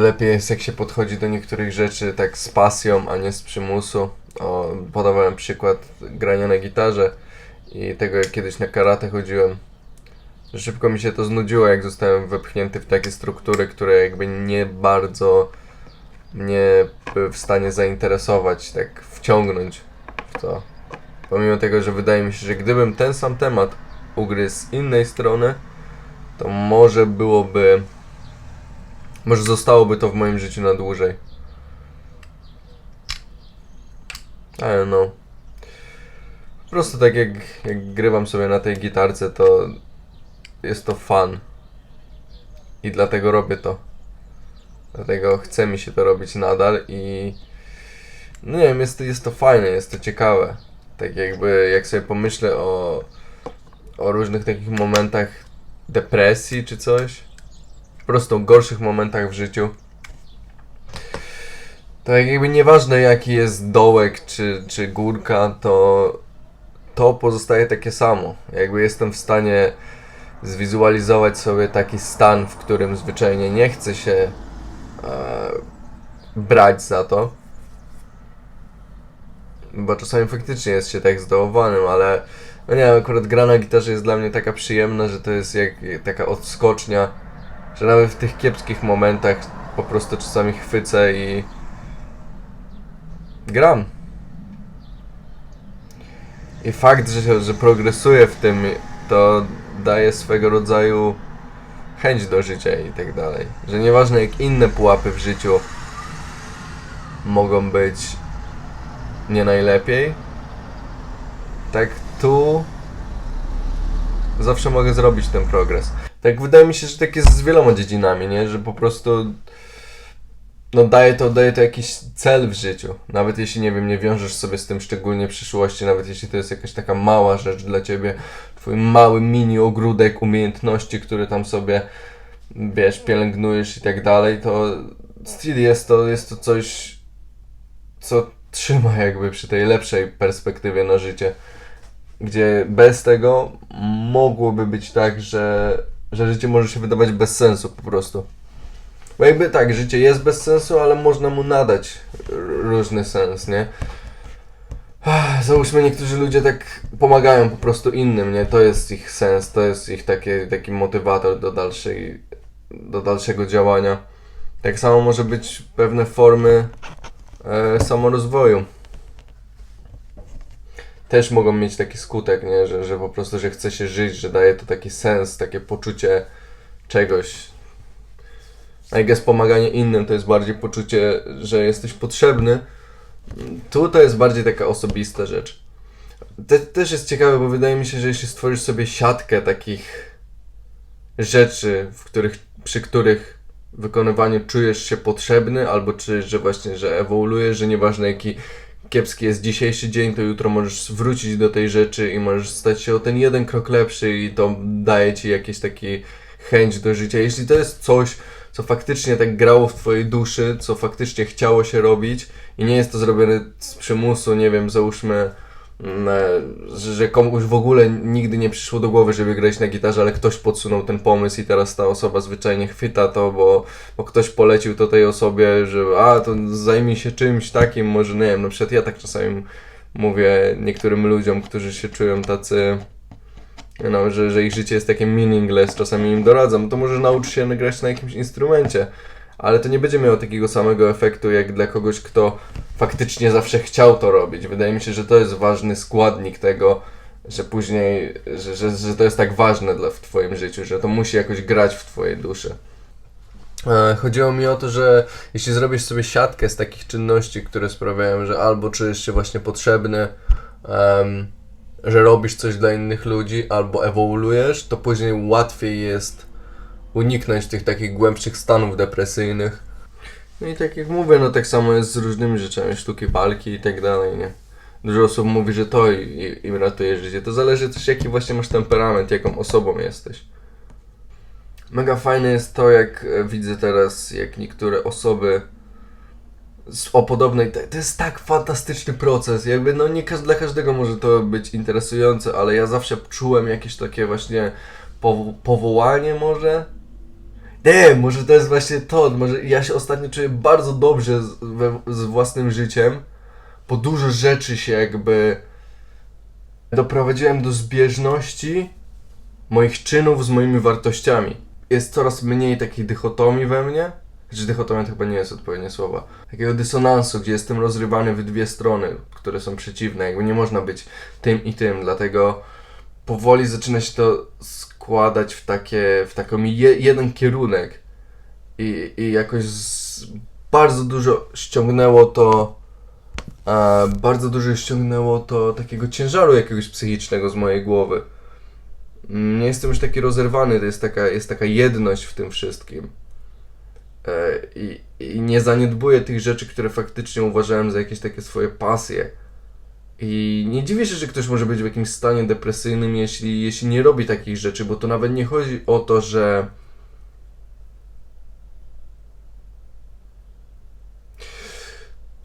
Lepiej jest jak się podchodzi do niektórych rzeczy tak z pasją, a nie z przymusu. O, podawałem przykład grania na gitarze i tego jak kiedyś na karate chodziłem. Szybko mi się to znudziło, jak zostałem wepchnięty w takie struktury, które jakby nie bardzo mnie były w stanie zainteresować, tak wciągnąć w to. Pomimo tego, że wydaje mi się, że gdybym ten sam temat ugryzł z innej strony, to może byłoby. Może zostałoby to w moim życiu na dłużej. I don't know. Po prostu tak jak, jak grywam sobie na tej gitarce, to jest to fun. I dlatego robię to. Dlatego chce mi się to robić nadal i no nie wiem, jest to, jest to fajne, jest to ciekawe. Tak jakby jak sobie pomyślę o, o różnych takich momentach depresji czy coś, po prostu gorszych momentach w życiu. To jak jakby nieważne jaki jest dołek czy, czy górka, to to pozostaje takie samo. Jakby jestem w stanie zwizualizować sobie taki stan, w którym zwyczajnie nie chce się e, brać za to. Bo czasami faktycznie jest się tak zdołowanym, ale no nie akurat gra na gitarze jest dla mnie taka przyjemna, że to jest jak taka odskocznia, że nawet w tych kiepskich momentach po prostu czasami chwycę i gram. I fakt, że, że progresuję w tym, to daje swego rodzaju chęć do życia i tak dalej. Że nieważne jak inne pułapy w życiu mogą być nie najlepiej, tak tu zawsze mogę zrobić ten progres. Tak wydaje mi się, że tak jest z wieloma dziedzinami, nie? Że po prostu no daje to, daje to jakiś cel w życiu. Nawet jeśli, nie wiem, nie wiążesz sobie z tym szczególnie przyszłości, nawet jeśli to jest jakaś taka mała rzecz dla ciebie, twój mały mini ogródek umiejętności, który tam sobie, wiesz, pielęgnujesz i tak dalej, to still jest to, jest to coś, co trzyma jakby przy tej lepszej perspektywie na życie. Gdzie bez tego mogłoby być tak, że, że życie może się wydawać bez sensu po prostu. Bo jakby tak, życie jest bez sensu, ale można mu nadać różny sens, nie? Załóżmy, niektórzy ludzie tak pomagają po prostu innym, nie? To jest ich sens, to jest ich taki, taki motywator do dalszej, do dalszego działania. Tak samo może być pewne formy e, samorozwoju. Też mogą mieć taki skutek, nie? Że, że po prostu, że chce się żyć, że daje to taki sens, takie poczucie czegoś, I guess pomaganie innym to jest bardziej poczucie, że jesteś potrzebny. Tu to jest bardziej taka osobista rzecz. Te, też jest ciekawe, bo wydaje mi się, że jeśli stworzysz sobie siatkę takich rzeczy, w których, przy których wykonywaniu czujesz się potrzebny, albo czujesz, że właśnie, że ewoluujesz, że nieważne jaki kiepski jest dzisiejszy dzień, to jutro możesz wrócić do tej rzeczy i możesz stać się o ten jeden krok lepszy i to daje ci jakieś taki chęć do życia. Jeśli to jest coś, co faktycznie tak grało w twojej duszy, co faktycznie chciało się robić i nie jest to zrobione z przymusu, nie wiem, załóżmy, że, komuś w ogóle nigdy nie przyszło do głowy, żeby grać na gitarze, ale ktoś podsunął ten pomysł i teraz ta osoba zwyczajnie chwyta to, bo, bo ktoś polecił to tej osobie, że a, to zajmij się czymś takim, może nie wiem, na przykład ja tak czasami mówię niektórym ludziom, którzy się czują tacy no, że, że ich życie jest takie meaningless, czasami im doradzam, to może naucz się grać na jakimś instrumencie, ale to nie będzie miało takiego samego efektu jak dla kogoś, kto faktycznie zawsze chciał to robić. Wydaje mi się, że to jest ważny składnik tego, że później, że, że, że to jest tak ważne dla, w twoim życiu, że to musi jakoś grać w twojej duszy. E, Chodziło mi o to, że jeśli zrobisz sobie siatkę z takich czynności, które sprawiają, że albo czujesz się właśnie potrzebny, em, że robisz coś dla innych ludzi, albo ewoluujesz, to później łatwiej jest uniknąć tych takich głębszych stanów depresyjnych. No i tak jak mówię, no tak samo jest z różnymi rzeczami, sztuki walki i tak dalej, nie? Dużo osób mówi, że to im ratuje życie. To zależy też jaki właśnie masz temperament, jaką osobą jesteś. Mega fajne jest to, jak e, widzę teraz, jak niektóre osoby o podobnej. To, jest tak fantastyczny proces. Jakby, no nie dla każdego może to być interesujące, ale ja zawsze czułem jakieś takie właśnie powo- powołanie, może. Nie, może to jest właśnie to, może ja się ostatnio czuję bardzo dobrze z, we, z własnym życiem, bo dużo rzeczy się jakby doprowadziłem do zbieżności moich czynów z moimi wartościami. Jest coraz mniej takiej dychotomii we mnie, znaczy dychotomia to chyba nie jest odpowiednie słowo, takiego dysonansu, gdzie jestem rozrywany w dwie strony, które są przeciwne, jakby nie można być tym i tym, dlatego powoli zaczyna się to składać w takie, w taką je, jeden kierunek i, i jakoś z, bardzo dużo ściągnęło to a, bardzo dużo ściągnęło to takiego ciężaru jakiegoś psychicznego z mojej głowy. Mm, Nie jestem już taki rozerwany, to jest taka, jest taka jedność w tym wszystkim. E, I, I nie zaniedbuję tych rzeczy, które faktycznie uważałem za jakieś takie swoje pasje. I nie dziwię się, że ktoś może być w jakimś stanie depresyjnym, jeśli, jeśli nie robi takich rzeczy, bo to nawet nie chodzi o to, że.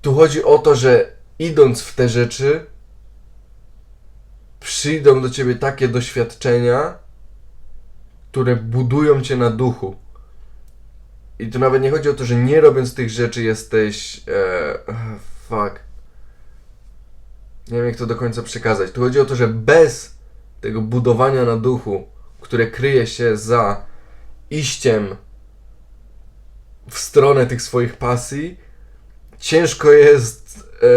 Tu chodzi o to, że idąc w te rzeczy, przyjdą do ciebie takie doświadczenia, które budują cię na duchu. I tu nawet nie chodzi o to, że nie robiąc tych rzeczy jesteś. E, fuck. Nie wiem, jak to do końca przekazać. Tu chodzi o to, że bez tego budowania na duchu, które kryje się za iściem w stronę tych swoich pasji, ciężko jest e,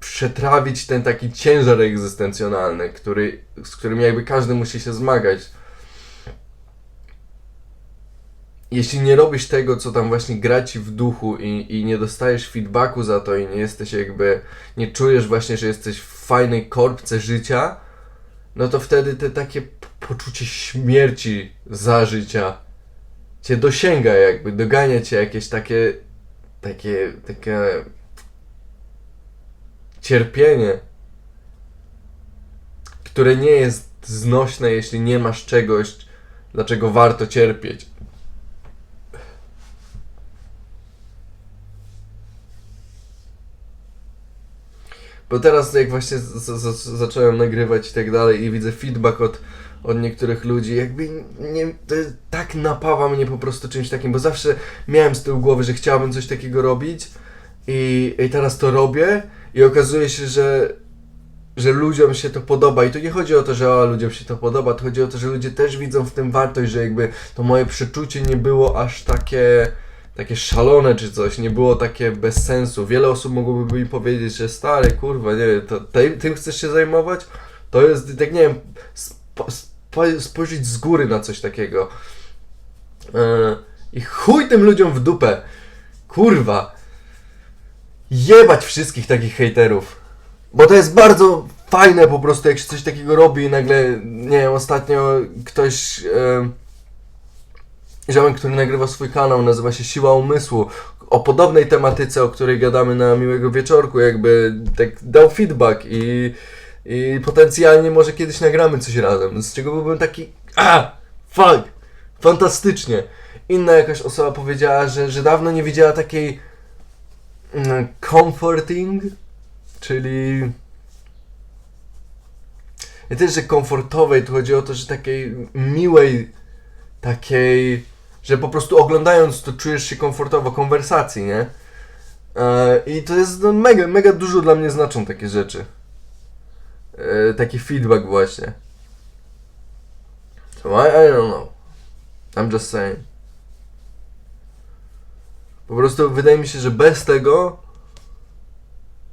przetrawić ten taki ciężar egzystencjonalny, który, z którym jakby każdy musi się zmagać. Jeśli nie robisz tego, co tam właśnie gra ci w duchu i, i nie dostajesz feedbacku za to i nie jesteś jakby, nie czujesz właśnie, że jesteś w fajnej korbce życia, no to wtedy te takie poczucie śmierci za życia cię dosięga jakby, dogania cię jakieś takie, takie, takie cierpienie, które nie jest znośne, jeśli nie masz czegoś, dlaczego warto cierpieć. Bo teraz jak właśnie zacząłem nagrywać i tak dalej i widzę feedback od, od niektórych ludzi, jakby nie, to tak napawa mnie po prostu czymś takim, bo zawsze miałem z tyłu głowy, że chciałbym coś takiego robić i, i teraz to robię i okazuje się, że, że ludziom się to podoba. I to nie chodzi o to, że o, ludziom się to podoba, to chodzi o to, że ludzie też widzą w tym wartość, że jakby to moje przeczucie nie było aż takie takie szalone czy coś, nie było takie bez sensu. Wiele osób mogłoby mi powiedzieć, że stary, kurwa, nie wiem, to tym, tym chcesz się zajmować? To jest, tak nie wiem, spo, spo, spojrzeć z góry na coś takiego. Yy, I chuj tym ludziom w dupę. Kurwa. Jebać wszystkich takich hejterów. Bo to jest bardzo fajne po prostu, jak się coś takiego robi i nagle, nie wiem, ostatnio ktoś... Yy, ziomek, który nagrywa swój kanał, nazywa się Siła Umysłu, o podobnej tematyce, o której gadamy na Miłego Wieczorku, jakby tak dał feedback i, i potencjalnie może kiedyś nagramy coś razem, z czego byłbym taki, a, fuck, fantastycznie. Inna jakaś osoba powiedziała, że, że dawno nie widziała takiej mm, comforting, czyli nie też, że komfortowej, tu chodzi o to, że takiej miłej, takiej, że po prostu oglądając to czujesz się komfortowo, konwersacji, nie? E, I to jest no, mega, mega dużo dla mnie znaczą takie rzeczy. E, taki feedback właśnie. So I, I don't know. I'm just saying. Po prostu wydaje mi się, że bez tego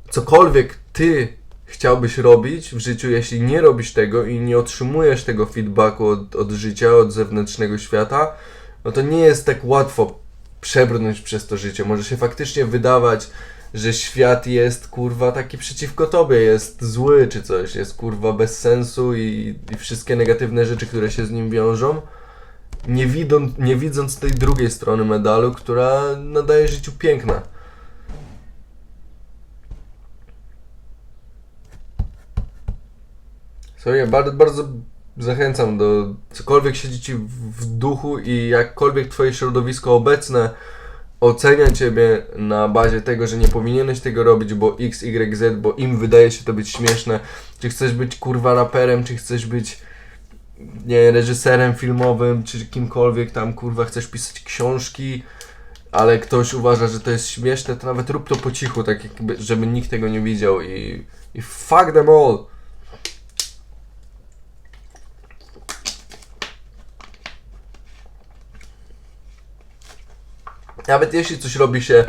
cokolwiek ty chciałbyś robić w życiu, jeśli nie robisz tego i nie otrzymujesz tego feedbacku od, od życia, od zewnętrznego świata, no to nie jest tak łatwo przebrnąć przez to życie. Może się faktycznie wydawać, że świat jest kurwa taki przeciwko tobie, jest zły czy coś, jest kurwa bez sensu i, i wszystkie negatywne rzeczy, które się z nim wiążą. Nie, widząc, nie widząc tej drugiej strony medalu, która nadaje życiu piękna. Ja bardzo, bardzo zachęcam do cokolwiek siedzi ci w, duchu i jakkolwiek twoje środowisko obecne ocenia ciebie na bazie tego, że nie powinieneś tego robić, bo X, Y, Z, bo im wydaje się to być śmieszne. Czy chcesz być kurwa raperem, czy chcesz być nie reżyserem filmowym, czy kimkolwiek tam, kurwa, chcesz pisać książki, ale ktoś uważa, że to jest śmieszne, to nawet rób to po cichu, tak jakby, żeby nikt tego nie widział i, i fuck them all. Nawet jeśli coś robi się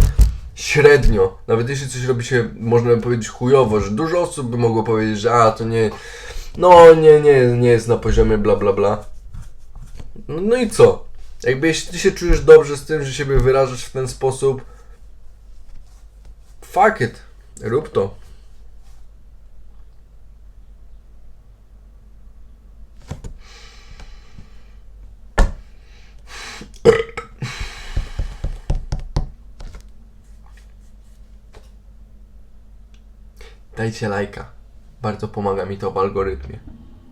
średnio, nawet jeśli coś robi się, można powiedzieć, chujowo, że dużo osób by mogło powiedzieć, że a, to nie, no nie, nie, nie jest na poziomie bla bla bla. No, no i co? Jakby jeśli ty się czujesz dobrze z tym, że siebie wyrażasz w ten sposób, fuck it, rób to. Dajcie lajka. Bardzo pomaga mi to w algorytmie.